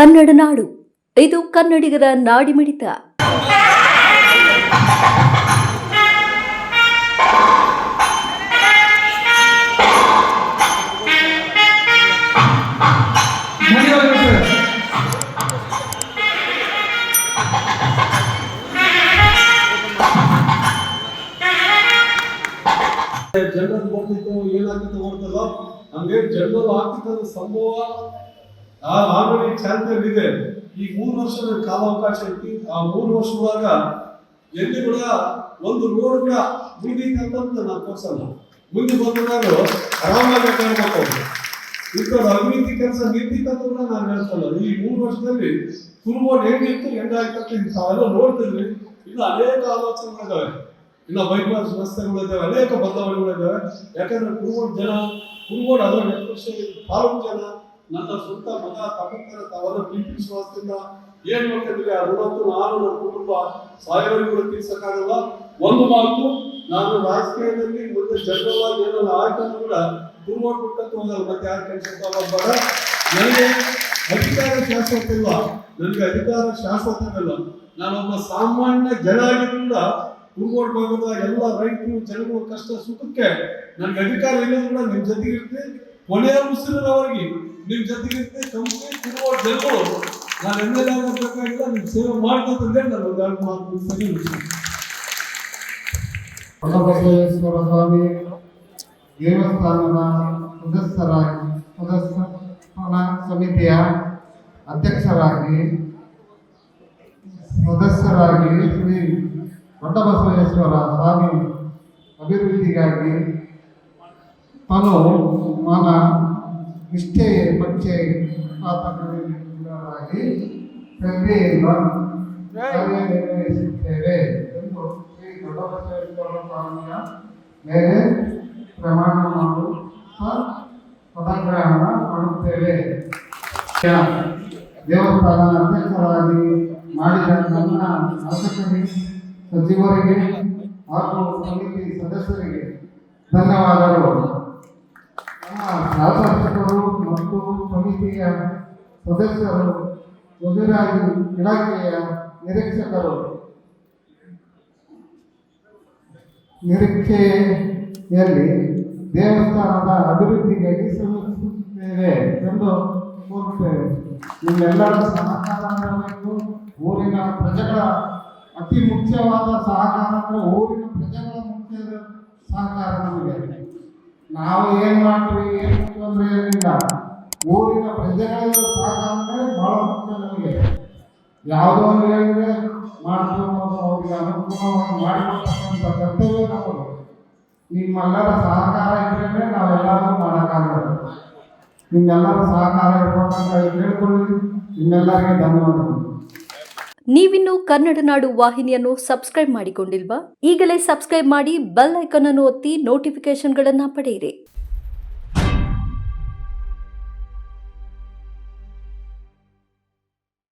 ಕನ್ನಡ ನಾಡು. ಇದು ಕನ್ನಡಿಗರ ನಾಡಿಮಿಡಿತ ಜನರಲ್ ಬರ್ತಿತ್ತು ಏನಾಗ್ತಿತ್ತು ಬರ್ತದೋ ನಮ್ಗೆ ಜನರು ಆಗ್ತಿದ್ದ ಸಂಭವ ಆಲ್ರೆಡಿ ಚಾಲ್ತಿಯಲ್ಲಿ ಇದೆ ಈ ಮೂರು ವರ್ಷದ ಕಾಲಾವಕಾಶ ಐತಿ ಆ ಮೂರು ವರ್ಷದೊಳಗ ಎಲ್ಲಿ ಕೂಡ ಒಂದು ರೋಡ್ ಕೂಡ ಅಂತ ನಾನು ತೋರ್ಸಲ್ಲ ಮುಂದೆ ಬಂದಾಗ ಆರಾಮಾಗಿ ಇಂಥದ್ದು ಅಭಿವೃದ್ಧಿ ಕೆಲಸ ನಿಂತಿತ್ತಂತ ಕೂಡ ನಾನು ಹೇಳ್ತಲ್ಲ ಈ ಮೂರು ವರ್ಷದಲ್ಲಿ ಕುರುಬೋಡ್ ಹೆಂಗಿತ್ತು ಹೆಂಗಾಯ್ತು ತಾವೆಲ್ಲ ನೋಡ್ತಿದ್ವಿ ಇನ್ನು ಅನೇಕ ಆಲೋಚನೆಗಳಿದ್ದಾವೆ. ಇನ್ನು ಬೈಪಾಸ್ ರಸ್ತೆಗಳಿದ್ದಾವೆ, ಅನೇಕ ಬದಲಾವಣೆಗಳಿದ್ದಾವೆ. ಯಾಕಂದ್ರೆ ಕುರುಬೋಡ್ ಜನ ಕುರುಬೋಡ್ ಅದರ ತಾಲೂಕು ಜನ ನನ್ನ ಸ್ವಂತ ಮಗ ತಮ್ಮಂತರ ತಾವೆಲ್ಲ ಪ್ರೀತಿ ವಿಶ್ವಾಸದಿಂದ ಏನ್ ಮಾಡ್ತಿದ್ರೆ ಆ ನಾನು ನನ್ನ ಕುಟುಂಬ ಸಾಯವರಿಗೂ ತೀರ್ಸಕ್ಕಾಗಲ್ಲ. ಒಂದು ಮಾತು, ನಾನು ರಾಜಕೀಯದಲ್ಲಿ ಮುಂದೆ ಜನರವಾಗಿ ಏನೋ ಆಯ್ತು ಕೂಡ ಬಿಟ್ಟಂತ ಹೋಗಲ್ಲ ಮತ್ತೆ ಯಾರು ಕೆಲಸ ನನಗೆ ಅಧಿಕಾರ ಶಾಶ್ವತ ಇಲ್ಲ. ನನಗೆ ಅಧಿಕಾರ ಶಾಶ್ವತವಿಲ್ಲ ನಾನೊಬ್ಬ ಸಾಮಾನ್ಯ ಜನ ಆಗಿದ್ದರಿಂದ ಕುರುಗೋಡ್ ಭಾಗದ ಎಲ್ಲ ರೈತರು ಜನಗಳು ಕಷ್ಟ ಸುಖಕ್ಕೆ ನನಗೆ ಅಧಿಕಾರ ಇಲ್ಲದ್ರು ಕೂಡ ನಿಮ್ ಜೊತೆಗೆ ಇರ್ತೀನಿ ಕೊನೆಯ ಉಸಿರಿನವರೆಗೆ ನಿಮ್ ಜೊತೆಗೆ ಕಂಪ್ನಿ ಜನಗಳು ನಾನು ಎಂ ಎಲ್ ಆಗಬೇಕಾಗಿಲ್ಲ ನಿಮ್ ಸೇವೆ ಮಾಡ್ತಂದ್ರೆ ನಾನು ಒಂದು ಎರಡು ಮಾತು ಸರಿ ಸ್ವಾಮಿ, ದೇವಸ್ಥಾನದ ಸದಸ್ಯರಾಗಿ ಸದಸ್ಯನ ಸಮಿತಿಯ ಅಧ್ಯಕ್ಷರಾಗಿ, ಸದಸ್ಯರಾಗಿ ಶ್ರೀ ದೊಡ್ಡಬಸವೇಶ್ವರ ಸ್ವಾಮಿ ಅಭಿವೃದ್ಧಿಗಾಗಿ ತನು ಮನ ನಿಷ್ಠೆ ಪಕ್ಷೆ ಪಾತ್ರರಾಗಿ ಶ್ರದ್ಧೆಯಿಂದ ಕಾರ್ಯನಿರ್ವಹಿಸುತ್ತೇವೆ ಎಂದು ಶ್ರೀ ದೊಡ್ಡಬಸವೇಶ್ವರ ಸ್ವಾಮಿಯ ಮೇಲೆ ಪ್ರಮಾಣ ಮಾಡು ಪದಗ್ರಹಣ ಮಾಡುತ್ತೇವೆ. ದೇವಸ್ಥಾನ ಅಧ್ಯಕ್ಷರಾಗಿ ಮಾಡಿದ ನನ್ನ ಶಾಸಕರಿಗೆ ಸಚಿವರಿಗೆ ಹಾಗೂ ಸಮಿತಿ ಸದಸ್ಯರಿಗೆ ಧನ್ಯವಾದಗಳು ನಮ್ಮ ಶಾಸಕರು ಮತ್ತು ಸಮಿತಿಯ ಸದಸ್ಯರು ಮುಜರಾಯಿ ಇಲಾಖೆಯ ನಿರೀಕ್ಷಕರು. ನಿರೀಕ್ಷೆಯಲ್ಲಿ ದೇವಸ್ಥಾನದ ಅಭಿವೃದ್ಧಿಗಾಗಿ ಶ್ರಮಿಸುತ್ತೇವೆ ಎಂದು ಕೋರುತ್ತೇವೆ ನಿಮ್ಮೆಲ್ಲರ ಸಹಕಾರ ಊರಿನ ಪ್ರಜೆಗಳ ಅತಿ ಮುಖ್ಯವಾದ ಸಹಕಾರ ಅಂದರೆ ಊರಿನ ಪ್ರಜೆಗಳ ಮುಖ್ಯ ಸಹಕಾರ ನಮಗೆ. ನಾವು ಏನು ಮಾಡ್ತೀವಿ, ಏನು ತೊಂದರೆ ಏನಿಲ್ಲ. ಊರಿನ ಪ್ರಜೆಗಳಿಂದ ಅಂದ್ರೆ ಬಹಳ ಮುಖ್ಯ ನಮಗೆ. ಯಾವುದೋ ಒಂದು ಹೇಳಿದ್ರೆ ಮಾಡ್ತೀವಿ ಅವರಿಗೆ ಅನುಕೂಲವನ್ನು ಮಾಡಿಕೊಡ್ತಕ್ಕಂಥ ಕರ್ತವ್ಯ ನಮ್ಮದು. ನಿಮ್ಮೆಲ್ಲರ ಸಹಕಾರ ಇದ್ರೆ ನಾವೆಲ್ಲರೂ ಮಾಡೋಕ್ಕಾಗಲ್ಲ. ನಿಮ್ಮೆಲ್ಲರ ಸಹಕಾರ ಇರ್ಬೇಕಂತ ಹೇಳ್ಕೊಳ್ಳಿ. ನಿಮ್ಮೆಲ್ಲರಿಗೆ ಧನ್ಯವಾದಗಳು. ನೀವಿನ್ನು ಕನ್ನಡ ನಾಡು ವಾಹಿನಿಯನ್ನು ಸಬ್ಸ್ಕ್ರೈಬ್ ಮಾಡಿಕೊಂಡಿಲ್ವಾ? ಈಗಲೇ ಸಬ್ಸ್ಕ್ರೈಬ್ ಮಾಡಿ ಬೆಲ್ ಐಕಾನ್ ಅನ್ನು ಒತ್ತಿ ನೋಟಿಫಿಕೇಶನ್ಗಳನ್ನು ಪಡೆಯಿರಿ.